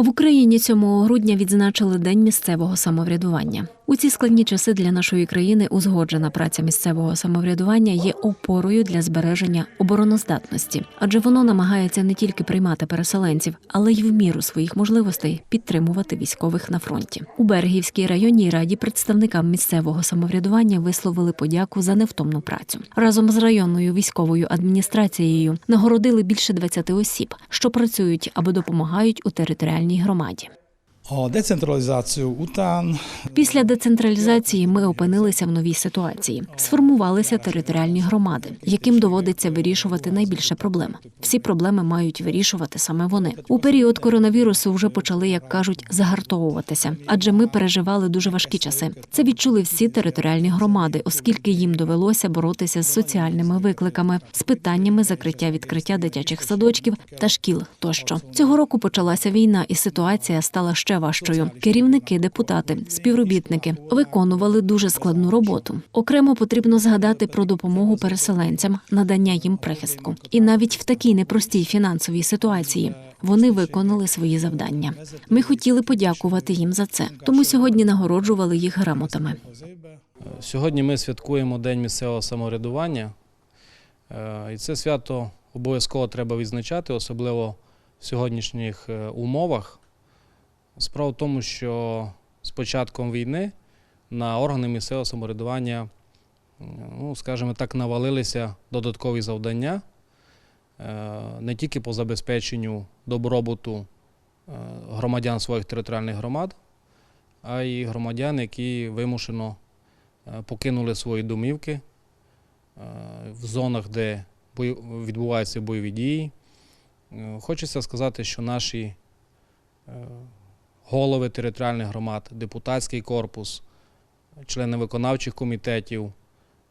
В Україні 7 грудня відзначили День місцевого самоврядування. У ці складні часи для нашої країни узгоджена праця місцевого самоврядування є опорою для збереження обороноздатності, адже воно намагається не тільки приймати переселенців, але й в міру своїх можливостей підтримувати військових на фронті. У Берегівській районній раді представникам місцевого самоврядування висловили подяку за невтомну працю. Разом з районною військовою адміністрацією нагородили більше 20 осіб, що працюють або допомагають у територіальній громаді. Decentralizáció után Після децентралізації ми опинилися в новій ситуації. Сформувалися територіальні громади, яким доводиться вирішувати найбільше проблем. Всі проблеми мають вирішувати саме вони. У період коронавірусу вже почали, як кажуть, загартовуватися, адже ми переживали дуже важкі часи. Це відчули всі територіальні громади, оскільки їм довелося боротися з соціальними викликами, з питаннями закриття відкриття дитячих садочків та шкіл тощо. Цього року почалася війна, і ситуація стала ще важчою. Керівники, депутати, співробітники виконували дуже складну роботу. Окремо потрібно згадати про допомогу переселенцям, надання їм прихистку. І навіть в такій непростій фінансовій ситуації вони виконали свої завдання. Ми хотіли подякувати їм за це, тому сьогодні нагороджували їх грамотами. Сьогодні ми святкуємо День місцевого самоврядування, Е, і це свято обов'язково треба відзначати, особливо в сьогоднішніх е, умовах. Справа в тому, що з початком війни на органи місцевого самоврядування, ну, скажімо так, навалилися додаткові завдання е, не тільки по забезпеченню добробуту е, громадян своїх територіальних громад, а й громадян, які вимушено е, покинули свої домівки в зонах, де відбуваються бойові дії. Хочеться сказати, що наші голови територіальних громад, депутатський корпус, члени виконавчих комітетів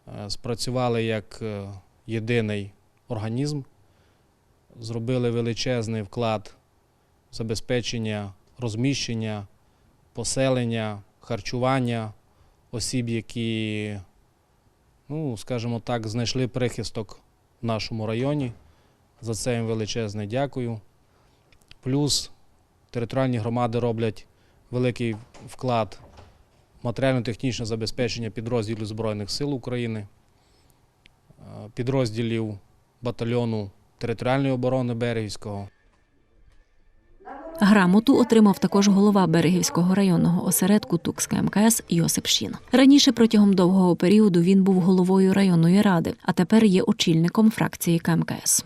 е, спрацювали як е, єдиний організм, зробили величезний вклад в забезпечення розміщення, поселення, харчування осіб, які, ну, скажімо так, знайшли прихисток в нашому районі. За це їм величезне дякую. Плюс територіальні громади роблять великий вклад в матеріально-технічне забезпечення підрозділів Збройних сил України, е, підрозділів батальйону територіальної оборони Берегівського. Грамоту отримав також голова Берегівського районного осередку Тукська МКС Йосип Шін. Раніше протягом довгого періоду він був головою районної ради, а тепер є очільником фракції КМКС.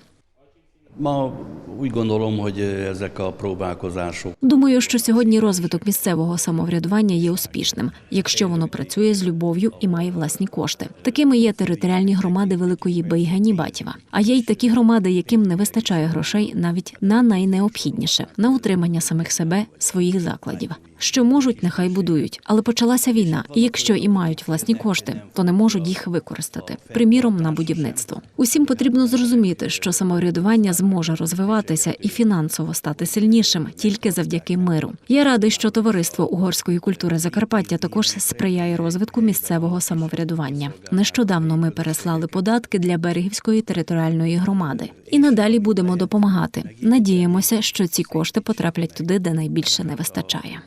Ma úgy gondolom, hogy ezek a próbálkozások Думаю, що сьогодні розвиток місцевого самоврядування є успішним, якщо воно працює з любов'ю і має власні кошти. Такими є територіальні громади Великої Байгані Батєва. А є й такі громади, яким не вистачає грошей навіть на найнеобхідніше на утримання самих себе своїх закладів. Що можуть, нехай будують, але почалася війна, і якщо і мають власні кошти, то не можуть їх використати. Приміром, на будівництво. Усім потрібно зрозуміти, що самоврядування зможе розвиватися і фінансово стати сильнішим тільки завдяки миру. Я радий, що товариство угорської культури Закарпаття також сприяє розвитку місцевого самоврядування. Нещодавно ми переслали податки для берегівської територіальної громади і надалі будемо допомагати. Надіємося, що ці кошти потраплять туди, де найбільше не вистачає.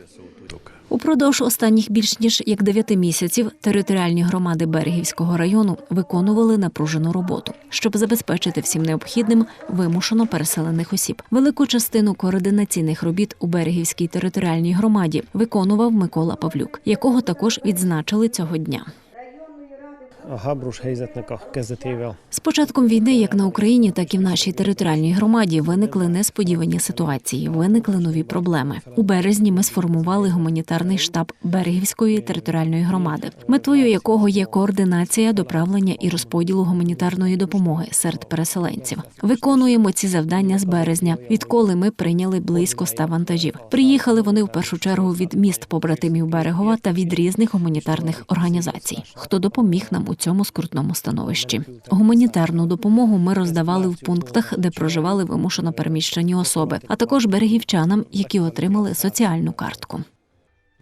Упродовж останніх більш ніж як дев'яти місяців територіальні громади Берегівського району виконували напружену роботу, щоб забезпечити всім необхідним вимушено переселених осіб. Велику частину координаційних робіт у Берегівській територіальній громаді виконував Микола Павлюк, якого також відзначили цього дня. A háborús helyzetnek a З початком війни, як на Україні, так і в нашій територіальній громаді, виникли несподівані ситуації, виникли нові проблеми. У березні ми сформували гуманітарний штаб Берегівської територіальної громади, метою якого є координація доправлення і розподілу гуманітарної допомоги серед переселенців. Виконуємо ці завдання з березня, відколи ми прийняли близько ста вантажів. Приїхали вони в першу чергу від міст побратимів Берегова та від різних гуманітарних організацій, хто допоміг нам у цьому скрутному становищі. Гуманітарну допомогу ми роздавали в пунктах, де проживали вимушено переміщені особи, а також берегівчанам, які отримали соціальну картку.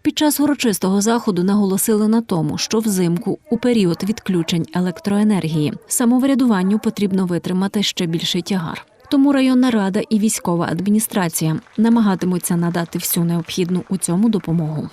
Під час урочистого заходу наголосили на тому, що взимку, у період відключень електроенергії, самоврядуванню потрібно витримати ще більший тягар. Тому районна рада і військова адміністрація намагатимуться надати всю необхідну у цьому допомогу.